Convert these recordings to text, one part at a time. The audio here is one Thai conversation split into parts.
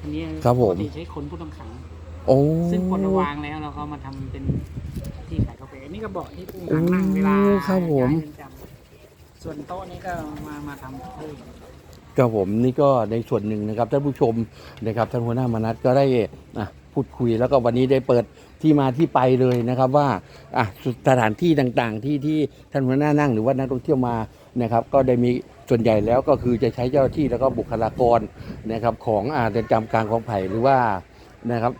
อันนี้ครับผม ปกติใช้ขนผู้ต้องขัง โอ้ ซึ่งปลดระวางแล้วเราก็มาทำเป็นที่ขายกาแฟอันนี่ก็เบาะที่ผู้ต้องขังนั่งเวลาโอ้ครับผม ย้ายเรือนจำส่วนโต๊ะนี้ก็มามาทำเพิ่มครับผมนี่ก็ในส่วนหนึ่งนะครับท่านผู้ชมนะครับท่านหัวหน้ามนัสก็ได้อะพูดคุยแล้วก็วันนี้ได้เปิด ที่มาที่ไปเลยนะครับว่าอะสถานที่ต่างๆ ที่ที่ท่านหัวหน้านั่งหรือว่านักท่องเที่ยวมานะครับ ก็ได้มีส่วนใหญ่แล้วก็คือจะใช้เจ้าหน้าที่แล้วก็บุคลากรนะครับของอ่าเรือนจำกลางของไผ่หรือว่านะครับ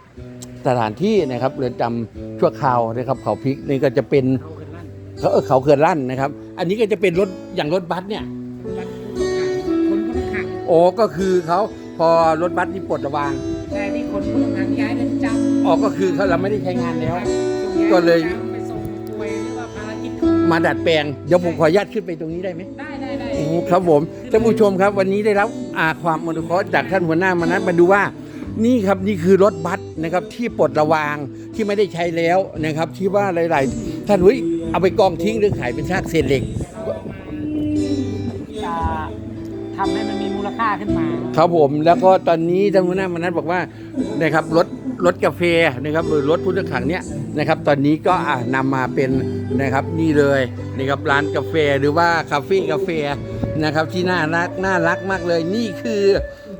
สถานที่นะครับเรือนจำชั่วคราวนะครับเขาพริกนี่ก็จะเป็นเขาเกินลั่นเขาเออเขาเขื่อนลั่นนะครับ อันนี้ก็จะเป็นรถอย่างรถบัสเนี่ยรัดผู้ต้องขังคนผู้ต้องขังโอ้ก็คือเขาพอรถบัสนี่ปลดระวางใช่ที่คนผู้ต้องขังย้ายเรื อนจำออกก็คือเขาเราไม่ได้ใช้งานแล้วครับช่วงก็เลยย้าไปส่งป่วยหรือว่าภารกิจของมาดัดแปลงเดี๋ยวผมขออนุญาตขึ้นไปตรงนี้ได้ไหม ได้ได้ได้ โอ้ครับผมท่านผู้ชมครับวันนี้ได้รับอาความอนุเคราะห์จากท่านหัวหน้ามานัดมาดูว่า นี่ครับนี่คือรถบัสนะครับที่ปลดระวางที่ไม่ได้ใช้แล้วนะครับที่ว่าหลาย ๆ ท่านเฮ้ยเอาไปกองทิ้งหรือขายเป็นซากเศษเหล็ก จะทำให้มันมีมูลค่าขึ้นมา ครับผมแล้วก็ตอนนี้ท่านหัวหน้ามานัดบอกว่านะครับรถ รถกาแฟนะครับหรือรถพุทธขังเนี่ยนะครับตอนนี้ก็อ่านำมาเป็นนะครับนี่เลยนะครับร้านกาแฟหรือว่าคาเฟ่กาแฟนะครับที่น่ารักน่ารักมากเลยนี่คือ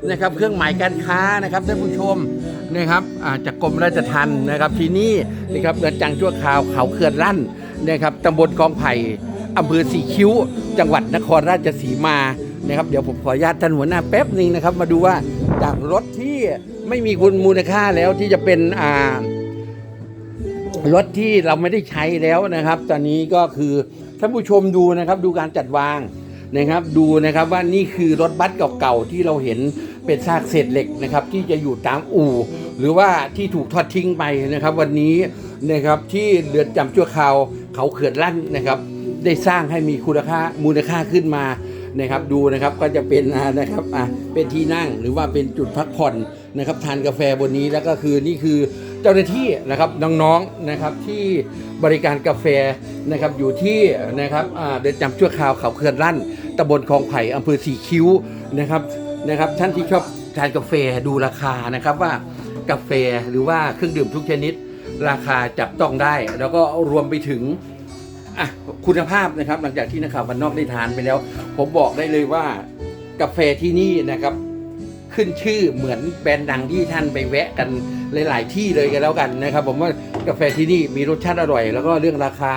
นะครับเครื่องหมายการค้านะครับท่านผู้ชมนะครับอ่าจากกรมราชทัณฑ์นะครับที่นี่นะครับเรือนจังชั่วคราวเขาเขื่อนลั่นนะครับตำบลกองไผ่อำเภอสีคิ้ว จังหวัดนครราชสีมานะครับเดี๋ยวผมขออนุญาตท่านหัวหน้าแป๊บหนึ่งนะครับมาดูว่า จากรถที่ไม่มีคุณมูลค่าแล้วที่จะเป็นอ่ารถที่เราไม่ได้ใช้แล้วนะครับ ตอนนี้ก็คือท่านผู้ชมดูนะครับ ดูการจัดวางนะครับ ดูนะครับว่านี่คือรถบัสเก่าๆที่เราเห็นเป็นซากเศษเหล็กนะครับ ที่จะอยู่ตามอู่ หรือว่าที่ถูกทอดทิ้งไปนะครับ วันนี้นะครับที่เรือนจำชั่วคราวเขาเขื่อนลั่นนะครับ ได้สร้างให้มีคุณค่ามูลค่าขึ้นมา นะครับดูนะครับก็จะเป็นนะครับอะเป็นที่นั่งหรือว่าเป็นจุดพักผ่อนนะครับทานกาแฟบนนี้แล้วก็คือนี่คือเจ้าหน้าที่นะครับน้องๆนะครับที่บริการกาแฟนะครับอยู่ที่นะครับอ่าเดินจำชั่วคราวเขาเขื่อนลั่นตำบลคลองไผ่อำเภอสีคิ้วนะครับนะครับท่านที่ชอบทานกาแฟดูราคานะครับว่ากาแฟหรือว่าเครื่องดื่มทุกชนิด ราคาจับต้องได้ แล้วก็รวมไปถึง อะคุณภาพนะครับหลังจากที่นักข่าววันนอกได้ทานไปแล้ว ผมบอกได้เลยว่ากาแฟที่นี่นะครับ ขึ้นชื่อเหมือนแบรนด์ดังที่ท่านไปแวะกันหลาย ๆ ที่เลยกันแล้วกันนะครับ ผมว่ากาแฟที่นี่มีรสชาติอร่อย แล้วก็เรื่องราคา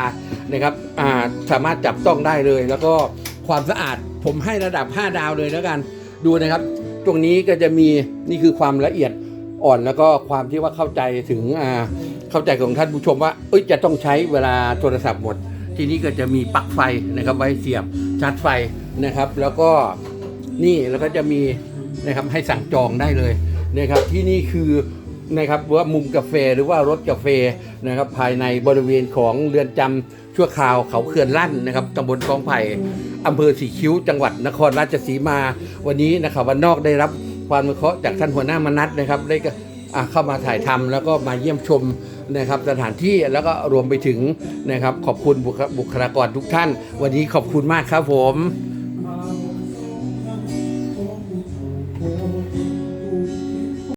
นะครับอ่าสามารถจับต้องได้เลย แล้วก็ความสะอาดผมให้ระดับ 5 ดาวเลยแล้วกันดูนะครับ ตรงนี้ก็จะมีนี่คือความละเอียดอ่อนแล้วก็ความที่ว่าเข้าใจถึงเข้าใจของท่านผู้ชมว่าเอ้ยจะต้องใช้เวลาโทรศัพท์หมด ทีนี้ก็จะมีปลั๊กไฟนะครับไว้เสียบชาร์จไฟนะครับ แล้วก็นี่แล้วก็จะมีนะครับให้สั่งจองได้เลยนะครับ ที่นี่คือนะครับว่ามุมกาแฟหรือว่ารถกาแฟนะครับ ภายในบริเวณของเรือนจำชั่วคราวเขาเขื่อนลั่นนะครับตำบลกองไผ่อำเภอสีคิ้ว จังหวัดนครราชสีมา วันนี้นะครับวันนอกได้รับความเคราะห์จากท่านหัวหน้ามนัสนะครับ ได้ก็อะเข้ามาถ่ายทำแล้วก็มาเยี่ยมชม นะครับสถานที่แล้วก็รวมไปถึงนะครับขอบคุณบุคลากรทุกท่าน วันนี้ขอบคุณมากครับผม